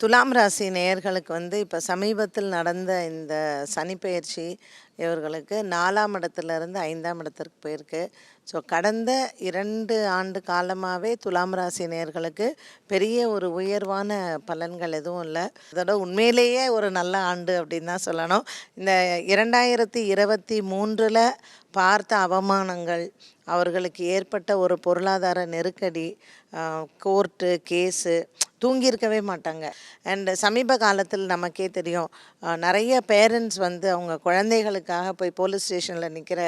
துலாம் ராசி நேயர்களுக்கு வந்து இப்போ சமீபத்தில் நடந்த இந்த சனிப்பெயர்ச்சி இவர்களுக்கு நாலாம் இடத்துலேருந்து ஐந்தாம் இடத்திற்கு போயிருக்கு. ஸோ கடந்த இரண்டு ஆண்டு காலமாகவே துலாம் ராசி நேயர்களுக்கு பெரிய ஒரு உயர்வான பலன்கள் எதுவும் இல்லை. அதோட உண்மையிலேயே ஒரு நல்ல ஆண்டு அப்படின்னு தான் சொல்லணும். இந்த இரண்டாயிரத்தி இருபத்தி மூன்றில் பார்த்த அவமானங்கள் அவர்களுக்கு ஏற்பட்ட ஒரு பொருளாதார நெருக்கடி கோர்ட்டு கேஸு தூங்கியிருக்கவே மாட்டாங்க. அண்ட் சமீப காலத்தில் நமக்கே தெரியும் நிறைய பேரண்ட்ஸ் வந்து அவங்க குழந்தைகளுக்காக போய் போலீஸ் ஸ்டேஷனில் நிற்கிற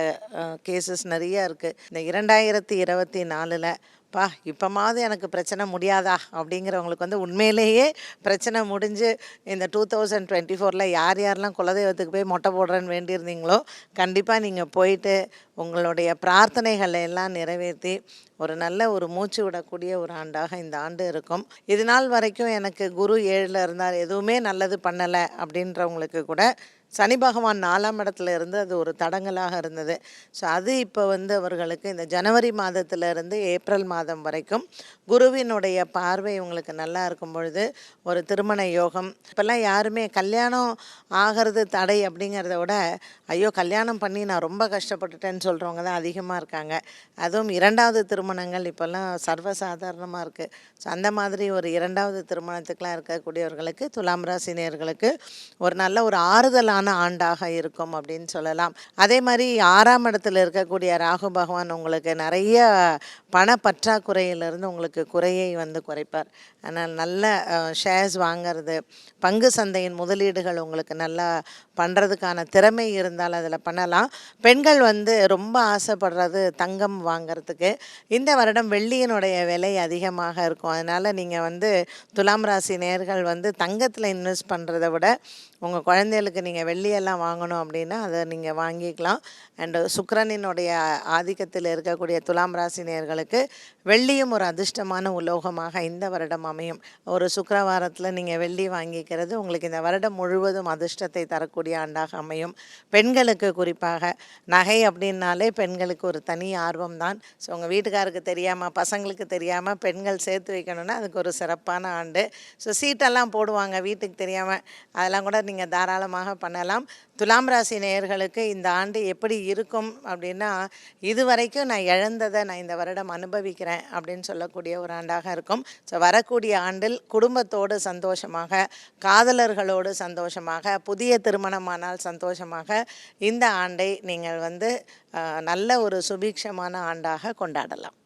கேசஸ் நிறைய இருக்குது இந்த இரண்டாயிரத்தி இருபத்தி நாலில் பா இப்போமாவது எனக்கு பிரச்சனை முடியாதா? அப்படிங்கிறவங்களுக்கு வந்து உண்மையிலேயே பிரச்சனை முடிஞ்சு இந்த டூ தௌசண்ட் டுவெண்ட்டி ஃபோரில் யார் யாரெல்லாம் குலதெய்வத்துக்கு போய் மொட்டை போடுறேன்னு வேண்டியிருந்தீங்களோ கண்டிப்பாக நீங்கள் போயிட்டு உங்களுடைய பிரார்த்தனைகளை எல்லாம் நிறைவேற்றி ஒரு நல்ல ஒரு மூச்சு விடக்கூடிய ஒரு ஆண்டாக இந்த ஆண்டு இருக்கும். இது நாள் வரைக்கும் எனக்கு குரு ஏழில் இருந்தார் எதுவுமே நல்லது பண்ணலை அப்படின்றவங்களுக்கு கூட சனி பகவான் நாலாம் இடத்துல இருந்து அது ஒரு தடங்கலாக இருந்தது. ஸோ அது இப்போ வந்து அவர்களுக்கு இந்த ஜனவரி மாதத்துல இருந்து ஏப்ரல் மாதம் வரைக்கும் குருவினுடைய பார்வை இவங்களுக்கு நல்லா இருக்கும் பொழுது ஒரு திருமண யோகம். இப்போல்லாம் யாருமே கல்யாணம் ஆகிறது தடை அப்படிங்கிறத விட ஐயோ கல்யாணம் பண்ணி நான் ரொம்ப கஷ்டப்பட்டுட்டேன்னு சொல்கிறவங்க தான் அதிகமாக இருக்காங்க. அதுவும் இரண்டாவது திருமணங்கள் இப்போல்லாம் சர்வசாதாரணமாக இருக்குது ஸோ அந்த மாதிரி ஒரு இரண்டாவது திருமணத்துக்கெலாம் இருக்கக்கூடியவர்களுக்கு துலாம் ராசினியர்களுக்கு ஒரு நல்ல ஒரு ஆறுதலான ஆண்டாக இருக்கும் அப்படின்னு சொல்லலாம். அதே மாதிரி ஆறாம் இடத்துல இருக்கக்கூடிய ராகு பகவான் உங்களுக்கு நிறைய பண பற்றாக்குறையிலிருந்து உங்களுக்கு குறையை வந்து குறைப்பார். அதனால் நல்ல ஷேர்ஸ் வாங்கிறது பங்கு சந்தையின் முதலீடுகள் உங்களுக்கு நல்லா பண்ணுறதுக்கான திறமை இருந்தால் அதில் பண்ணலாம். பெண்கள் வந்து ரொம்ப ஆசைப்படுறது தங்கம் வாங்குறதுக்கு. இந்த வருடம் வெள்ளியினுடைய விலை அதிகமாக இருக்கும். அதனால் நீங்கள் வந்து துலாம் ராசி நேர்கள் வந்து தங்கத்தில் இன்வெஸ்ட் பண்ணுறத விட உங்கள் குழந்தைகளுக்கு நீங்கள் வெள்ளியெல்லாம் வாங்கணும் அப்படின்னா அதை நீங்கள் வாங்கிக்கலாம். அண்டு சுக்கரனினுடைய ஆதிக்கத்தில் இருக்கக்கூடிய துலாம் ராசினியர்களுக்கு வெள்ளியும் ஒரு அதிர்ஷ்டமான உலோகமாக இந்த வருடம் அமையும். ஒரு சுக்கரவாரத்தில் நீங்கள் வெள்ளி வாங்கிக்கிறது உங்களுக்கு இந்த வருடம் முழுவதும் அதிர்ஷ்டத்தை தரக்கூடிய ஆண்டாக அமையும். பெண்களுக்கு குறிப்பாக நகை அப்படின்னாலே பெண்களுக்கு ஒரு தனி ஆர்வம் தான். ஸோ உங்கள் வீட்டுக்காருக்கு தெரியாமல் பசங்களுக்கு தெரியாமல் பெண்கள் சேர்த்து வைக்கணும்னா அதுக்கு ஒரு சிறப்பான ஆண்டு. ஸோ சீட்டெல்லாம் போடுவாங்க வீட்டுக்கு தெரியாமல் அதெல்லாம் கூட நீங்கள் தாராளமாக பண்ண பார்க்கலாம். துலாம் ராசி நேயர்களுக்கு இந்த ஆண்டு எப்படி இருக்கும் அப்படின்னா இது வரைக்கும் நான் இழந்ததை நான் இந்த வருடம் அனுபவிக்கிறேன் அப்படின்னு சொல்லக்கூடிய ஒரு ஆண்டாக இருக்கும். ஸோ வரக்கூடிய ஆண்டில் குடும்பத்தோடு சந்தோஷமாக காதலர்களோடு சந்தோஷமாக புதிய திருமணமானால் சந்தோஷமாக இந்த ஆண்டை நீங்கள் வந்து நல்ல ஒரு சுபீட்சமான ஆண்டாக கொண்டாடலாம்.